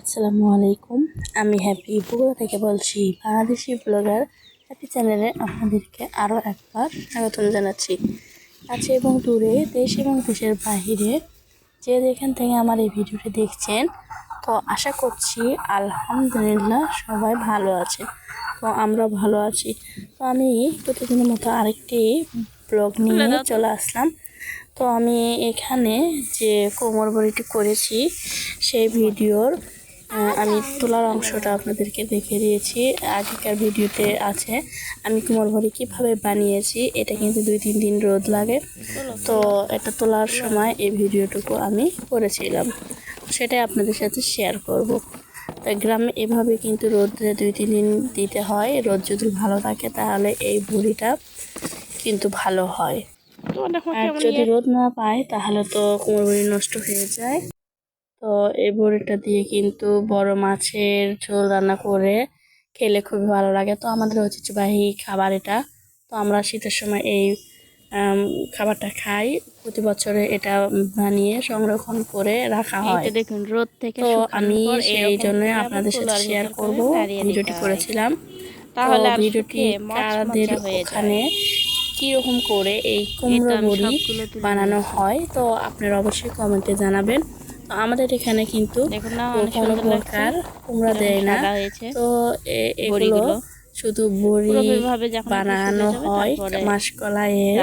আসসালামু আলাইকুম। আমি হ্যাপি বগুড়া থেকে বলছি বাংলাদেশি ব্লগার হ্যাপি চ্যানেলে আপনাদেরকে আরও একবার স্বাগতম জানাচ্ছি। কাছে এবং দূরে দেশ এবং দেশের বাহিরে যে যেখান থেকে আমার এই ভিডিওটি দেখছেন তো আশা করছি আলহামদুলিল্লাহ সবাই ভালো আছে। তো আমরা ভালো আছি। তো আমি প্রতিদিনের মতো আরেকটি ব্লগ নিয়ে চলে আসলাম। তো আমি এখানে যে কোমর বড়িটি করেছি সেই ভিডিওর আমি তোলার অংশটা আপনাদেরকে দেখে দিয়েছি। আগেকার ভিডিওতে আছে। আমি কোমর বড়ি কীভাবে বানিয়েছি এটা কিন্তু দুই তিন দিন রোদ লাগে। তো এটা তোলার সময় এই ভিডিওটুকু আমি করেছিলাম। সেটাই আপনাদের সাথে শেয়ার করব। তো গ্রামে এভাবে কিন্তু রোদে দুই তিন দিন দিতে হয়। রোদ যদি ভালো থাকে তাহলে এই ভুড়িটা কিন্তু ভালো হয়। আর যদি রোদ না পায় তাহলে তো কোমর বড়ি নষ্ট হয়ে যায়। এই বড়িটা দিয়ে কিন্তু বড় মাছের ঝোল রান্না করে খেলে খুবই ভালো লাগে। তো আমাদের ঐতিহ্যবাহী খাবার এটা। তো আমরা শীতের সময় এই খাবারটা খাই। প্রতি বছরে এটা বানিয়ে সংরক্ষণ করে রাখা হয়। দেখুন রোদ থেকে তো আমি এই জন্য আপনাদের সাথে শেয়ার করব। ভিডিওটি করেছিলাম। তাহলে ভিডিওটি যায়। ওখানে কীরকম করে এই কুমড়ো বড়ি বানানো হয় তো আপনারা অবশ্যই কমেন্টে জানাবেন। আমাদের এখানে কিন্তু দেখুন না অনেক কোনো প্রকার কুমড়া দেয় না। তো এগুলো শুধু বড়ি বানানো হয় মাসকলাইয়ের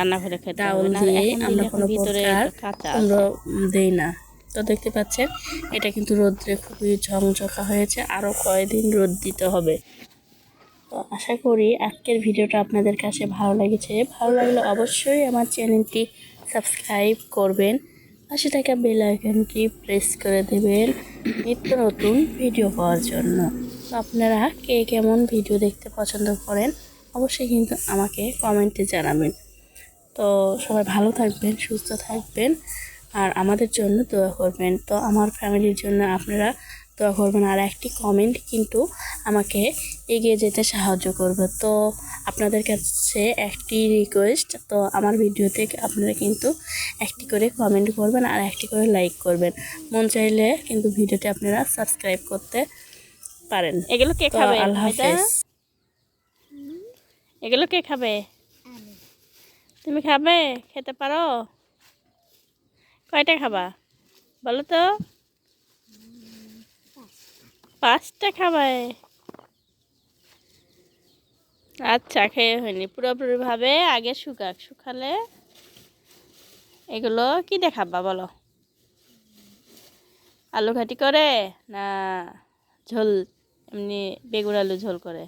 ডাউল না দিয়ে আমরা কোনো ভিতরে প্রকার। কুমড়ো দেই না। তো দেখতে পাচ্ছেন এটা কিন্তু রোদ্রে খুবই ঝকঝকা হয়েছে আরও কয়েকদিন রোদ দিতে হবে। তো আশা করি আজকের ভিডিওটা আপনাদের কাছে ভালো লেগেছে। ভালো লাগলে অবশ্যই আমার চ্যানেলটি সাবস্ক্রাইব করবেন। পাশে থাকা বেল আইকনটি প্রেস করে দেবেন নিত্য নতুন ভিডিও পাওয়ার জন্য। তো আপনারা কে কেমন ভিডিও দেখতে পছন্দ করেন, অবশ্যই কিন্তু আমাকে কমেন্টে জানাবেন। তো সবাই ভালো থাকবেন, সুস্থ থাকবেন, আর আমাদের জন্য দোয়া করবেন। তো আমার ফ্যামিলির জন্য আপনারা দোয়া করবেন। আর একটি কমেন্ট কিন্তু আমাকে এগিয়ে যেতে সাহায্য করবে। তো আপনাদের কাছে একটি রিকোয়েস্ট তো আমার ভিডিওতে আপনারা কিন্তু একটি করে কমেন্ট করবেন আর একটি করে লাইক করবেন। মন চাইলে কিন্তু ভিডিওটি আপনারা সাবস্ক্রাইব করতে পারেন। এগুলো কে খাবে? আল্লাহ এগুলো কে খাবে? তুমি খাবে? খেতে পারো? কয়টা খাবা? বলো তো। পাঁচটা খাবায় আচ্ছা খেয়ে হয়নি, পুরোপুরিভাবে আগে শুকাক, শুকালে এগুলো কি দেখাবা বলো? আলু ঘাটি করে না ঝোল, এমনি বেগুন আলু ঝোল করে?